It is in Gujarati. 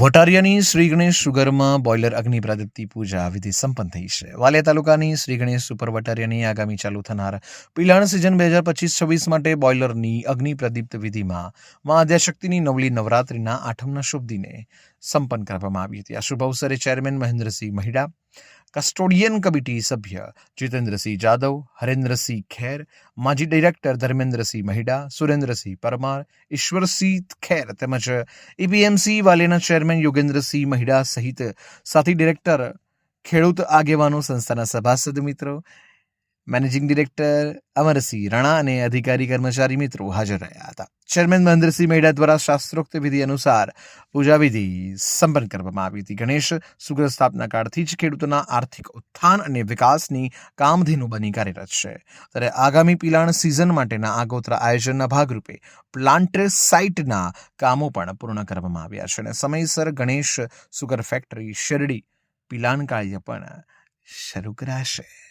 વટારિયાની શ્રી ગણેશ સુગરમાં બોઇલર અગ્નિ પ્રાદિપ્તિ પૂજા વિધિ સંપન્ન થઈ છે. વાલિયા તાલુકાની શ્રી ગણેશ સુપર વટારિયાની આગામી ચાલુ થનાર પિલાણ સિઝન બે હજાર પચીસ છવ્વીસ માટે બોઇલરની અગ્નિ પ્રદીપ્ત વિધિમાં મા આદ્યાશક્તિની નવલી નવરાત્રિના આઠમના શુભ દિને સંપન્ન કરવામાં આવી હતી. આ શુભ અવસરે chairman Mahendrasinh Mahida custodian committee સભ્ય જીતેન્દ્રસિંહ જાદવ હરેન્દ્રસિંહ ખેર માજી ડિરેક્ટર ધર્મેન્દ્રસિંહ મહિડા સુરેન્દ્રસિંહ પરમાર ઈશ્વરસિંહ ખેર તેમજ એપીએમસી વાલેના ચેરમેન યોગેન્દ્રસિંહ મહિડા સહિત સાથી ડિરેક્ટર ખેડૂત આગેવાનો સંસ્થાના સભાસદ મિત્રો મેનેજિંગ ડિરેક્ટર અમરસિંહ રાણા અને અધિકારી કર્મચારી મિત્રો હાજર રહ્યા હતા ચેરમેન મહેન્દ્રસિંહ મેડા દ્વારા શાસ્ત્રોક્ત વિધિ અનુસાર પૂજા વિધિ સંપન્ન કરવામાં આવી હતી. ગણેશ સુગર સ્થાપના કાળથી જ ખેડૂતોના આર્થિક ઉત્થાન અને વિકાસની કામધેનુ બની કાર્યરત છે. ત્યારે આગામી પિલાણ સિઝન માટેના આગોતરા આયોજનના ભાગરૂપે પ્લાન્ટ સાઇટના કામો પણ પૂર્ણ કરવામાં આવ્યા છે અને સમયસર ગણેશ સુગર ફેક્ટરી શેરડી પિલાણ કાર્ય પણ શરૂ કરાશે.